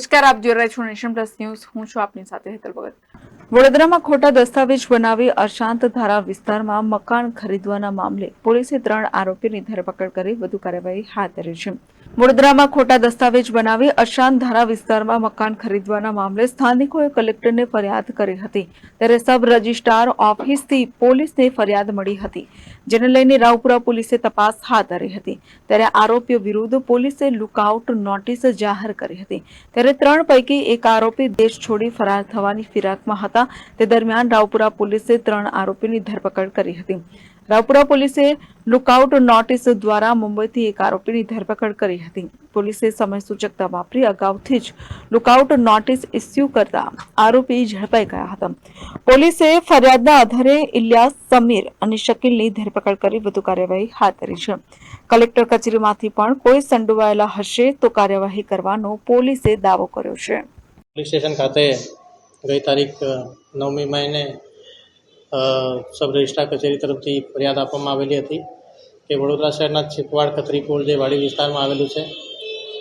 નમસ્કાર, આપ જોઈ રહ્યા છો નેશન પ્લસ ન્યૂઝ. હું છું આપની સાથે હેતલ ભગત. વડોદરામાં ખોટા દસ્તાવેજ બનાવી અશાંત ધારા વિસ્તારમાં મકાન ખરીદવાના મામલે પોલીસે ત્રણ આરોપીની ધરપકડ કરી વધુ કાર્યવાહી હાથ ધરી છે. વડોદરામાં ખોટા દસ્તાવેજ બનાવી અશાંત ધારા વિસ્તારમાં મકાન ખરીદવાના મામલે સ્થાનિકોએ કલેક્ટરને ફરિયાદ કરી હતી. ત્યારે સબ રજિસ્ટ્રાર ઓફિસથી પોલીસને ફરિયાદ મળી હતી, જેને લઈને રાવપુરા પોલીસે તપાસ હાથ ધરી હતી. ત્યારે આરોપીઓ વિરુદ્ધ પોલીસે લુકઆઉટ નોટિસ જાહેર કરી હતી. ત્યારે ત્રણ પૈકી એક આરોપી દેશ છોડી ફરાર થવાની ફિરાકમાં હતા. તે દરમિયાન રાવપુરા પોલીસે ત્રણ આરોપીની ધરપકડ કરી હતી. રાવપુરા પોલીસે લુકઆઉટ નોટિસ દ્વારા મુંબઈથી એક આરોપીની ધરપકડ કરી હતી. પોલીસે સમય સૂચકતા વાપરી અગાઉથી જ લુકઆઉટ નોટિસ ઇસ્યુ કરતા આરોપી ઝડપાઈ ગયા હતા. પોલીસે ફરિયાદના આધારે ઇલિયાસ સમીર અને શકીલની ધરપકડ કરી વધુ કાર્યવાહી હાથ ધરી છે. કલેક્ટર કચેરીમાંથી પણ કોઈ સંડોવાયેલા હશે તો કાર્યવાહી કરવાનો પોલીસે દાવો કર્યો છે. પોલીસ સ્ટેશન ખાતે ગઈ તારીખ નવમી મહિને સબ રજિસ્ટ્રાર કચેરી તરફથી ફરિયાદ આપવામાં આવેલી હતી કે વડોદરા શહેરના છીપવાડ ખત્રીપુર જે વાડી વિસ્તારમાં આવેલું છે,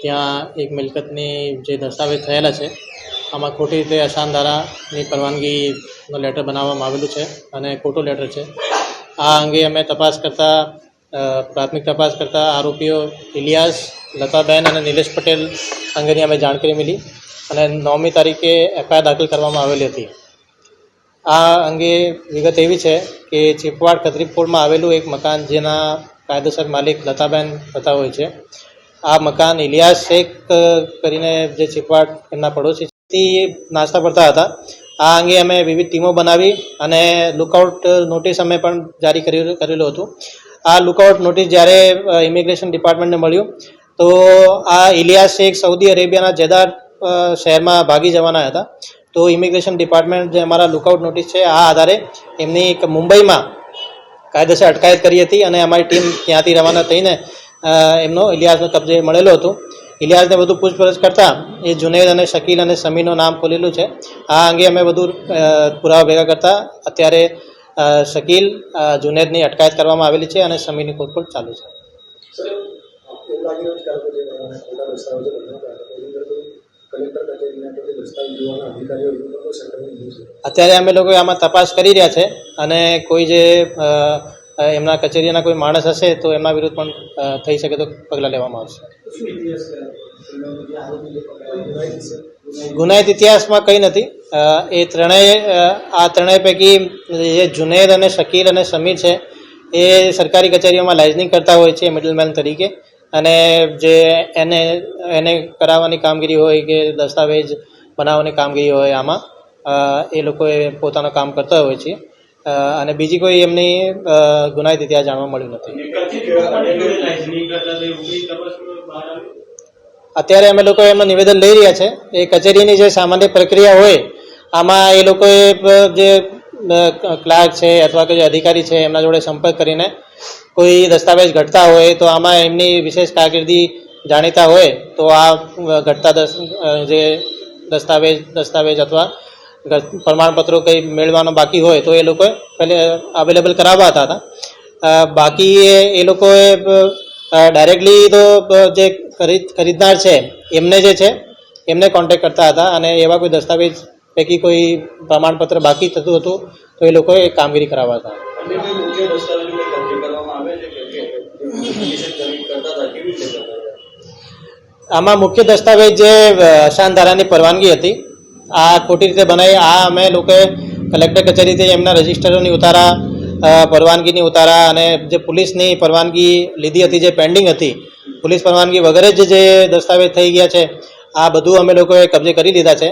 ત્યાં એક મિલકતની જે દસ્તાવેજ થયેલા છે, આમાં ખોટી રીતે અશાંત ધારાની પરવાનગીનો લેટર બનાવવામાં આવેલું છે અને ખોટો લેટર છે. આ અંગે અમે તપાસ કરતાં પ્રાથમિક તપાસ કરતાં આરોપીઓ ઇલિયાસ, લતાબેન અને નિલેશ પટેલ અંગેની અમે જાણકારી મળી અને નવમી તારીખે એફઆઈઆર દાખલ કરવામાં આવેલી હતી. આ અંગે વિગત એવી છે કે ચીપવાડ ખત્રીપુરમાં આવેલું એક મકાન જેના કાયદેસર માલિક લતાબેન થતા હોય છે. આ મકાન ઇલિયાસ શેખ કરીને જે ચીપવાડ એમના પડોશી તે નાસ્તા પડતા હતા. આ અંગે અમે વિવિધ ટીમો બનાવી અને લુકઆઉટ નોટિસ અમે પણ જારી કર્યું કરેલું હતું. આ લુકઆઉટ નોટિસ જ્યારે ઇમિગ્રેશન ડિપાર્ટમેન્ટને મળ્યું, તો આ ઇલિયાસ શેખ સાઉદી અરેબિયાના જેદાર શહેરમાં ભાગી જવાના હતા. તો ઇમિગ્રેશન ડિપાર્ટમેન્ટ જે અમારા લુકઆઉટ નોટિસ છે, આ આધારે એમની એક મુંબઈમાં કાયદેસર અટકાયત કરી હતી અને અમારી ટીમ ત્યાંથી રવાના થઈને એમનો ઇલિયાસનો કબજે મળેલો હતો. ઇલિયાસને બધું પૂછપરછ કરતાં એ જુનેદ અને શકીલ અને સમીરનું નામ ખોલેલું છે. આ અંગે અમે બધું પુરાવા ભેગા કરતા અત્યારે શકીલ જુનેદની અટકાયત કરવામાં આવેલી છે અને સમીરની શોધખોળ ચાલુ છે અત્યારે અમે લોકો આમાં તપાસ કરી રહ્યા છે અને કોઈ જે એમના કચેરીના કોઈ માણસ હશે તો એમના વિરુદ્ધ પણ થઈ શકે તો પગલાં લેવામાં આવશે. ગુનાહિત ઇતિહાસમાં કંઈ નથી. એ ત્રણેય આ ત્રણેય પૈકી જે જુનેદ અને શકીલ અને સમીર છે, એ સરકારી કચેરીઓમાં લાઇઝનિંગ કરતા હોય છે, મિડલમેન તરીકે. અને જે એને એને કરાવવાની કામગીરી હોય કે દસ્તાવેજ બનાવવાની કામગીરી હોય આમાં એ લોકોએ પોતાનું કામ કરતા હોય છે. અને બીજી કોઈ એમની ગુનાહિત ત્યાં જાણવા મળ્યું નથી. અત્યારે અમે લોકો એમનું નિવેદન લઈ રહ્યા છે. એ કચેરીની જે સામાન્ય પ્રક્રિયા હોય, આમાં એ લોકોએ જે ક્લાર્ક છે અથવા કે જે અધિકારી છે એમના જોડે સંપર્ક કરીને કોઈ દસ્તાવેજ ઘટતા હોય તો આમાં એમની વિશેષ કારકિર્દી જાણીતા હોય તો આ ઘટતા જે દસ્તાવેજ દસ્તાવેજ અથવા પ્રમાણપત્રો કંઈ મેળવવાનો બાકી હોય તો એ લોકોએ પહેલે અવેલેબલ કરાવવા હતા. અ, બાકી એ- લોકોએ ડાયરેક્ટલી તો જે ખરીદ ખરીદનાર છે એમને જે છે એમને કોન્ટેક્ટ કરતા હતા અને એવા કોઈ દસ્તાવેજ પૈકી કોઈ પ્રમાણપત્ર બાકી થતું હતું તો એ લોકોએ કામગીરી કરાવવા હતા. આમાં મુખ્ય દસ્તાવેજ જે ધારાની પરવાનગી હતી, આ ખોટી રીતે બનાવી આ અમે લોકોએ કલેક્ટર કચેરીથી એમના રજિસ્ટરોની ઉતારા પરવાનગીની ઉતારા અને જે પોલીસની પરવાનગી લીધી હતી, જે પેન્ડિંગ હતી, પોલીસ પરવાનગી વગેરે જ જે દસ્તાવેજ થઈ ગયા છે આ બધું અમે લોકોએ કબજે કરી લીધા છે.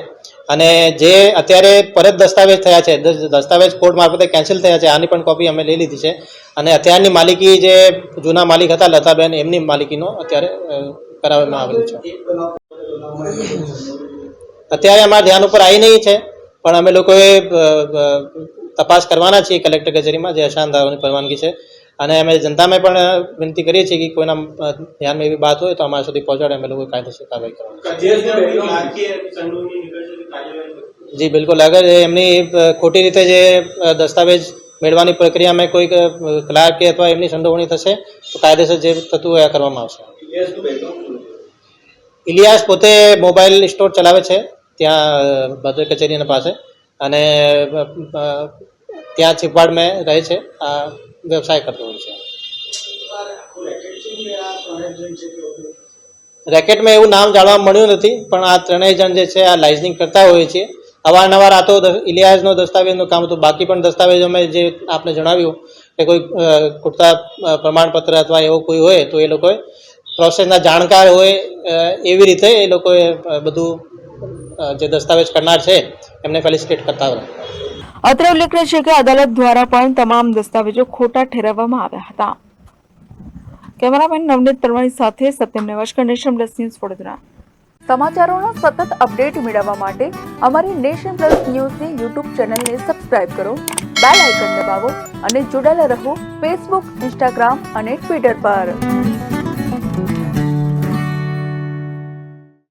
અને જે અત્યારે પરત દસ્તાવેજ થયા છે દસ્તાવેજ કોર્ટ મારફતે કેન્સલ થયા છે, આની પણ કોપી અમે લઈ લીધી છે. અને અત્યારની માલિકી જે જૂના માલિક હતા, લતાબેન, એમની માલિકીનો અત્યારે કરાવવામાં આવેલું છે. અત્યારે અમારા ધ્યાન ઉપર આવી નહીં છે, પણ અમે લોકોએ તપાસ કરવાના છીએ કલેક્ટર કચેરીમાં, જે અશાંત પરવાનગી છે. અને અમે જનતાને પણ વિનંતી કરીએ છીએ કે કોઈના ધ્યાનમાં એવી વાત હોય તો અમારા સુધી પહોંચાડે અમે લોકો કાયદેસર કાર્યવાહી કરવાની જી બિલકુલ. અગર એમની ખોટી રીતે જે દસ્તાવેજ મેળવવાની પ્રક્રિયામાં કોઈક ક્લાર્ક કે અથવા એમની સંડોવણી થશે તો કાયદેસર જે થતું હોય કરવામાં આવશે. ઇલિયાસ પોતે મોબાઈલ સ્ટોર ચલાવે છે ત્યાં ભદ્ર કચેરીના પાસે. અને ત્યાં ચીપવાડ મેં રહે છે આ વ્યવસાય કરતો હોય છે. રેકેટમાં એવું નામ જાણવા મળ્યું નથી, પણ આ ત્રણેય જણ જે છે, આ લાઇઝનિંગ કરતા હોઈએ છીએ અવારનવાર આ તો ઇલિયાઝનો દસ્તાવેજનું કામ હતું. બાકી પણ દસ્તાવેજો મેં જે આપને જણાવ્યું કે કોઈ ખૂટતા પ્રમાણપત્ર અથવા એવો કોઈ હોય તો એ લોકોએ પ્રોસેસના જાણકાર હોય એવી રીતે એ લોકોએ બધું જે દસ્તાવેજ કરનાર છે, એમને ફેલિસિટેટ કરતા હોય. અત્રે ઉલ્લેખનીય છે કે અદાલત દ્વારા પણ તમામ દસ્તાવેજો ખોટા ઠેરવવામાં આવ્યા હતા. કેમેરામેન નવનીત તરવાણી સાથે Satyam નેવાશકર, Nation Plus News Vadodara. સમાચારોનો સતત અપડેટ મેળવવા માટે અમારી નેશન પ્લસ ન્યૂઝની યુટ્યુબ ચેનલને સબસ્ક્રાઇબ કરો, બેલ આઇકન દબાવો અને જોડાયેલા રહો ફેસબુક, ઇન્સ્ટાગ્રામ અને ટ્વિટર પર.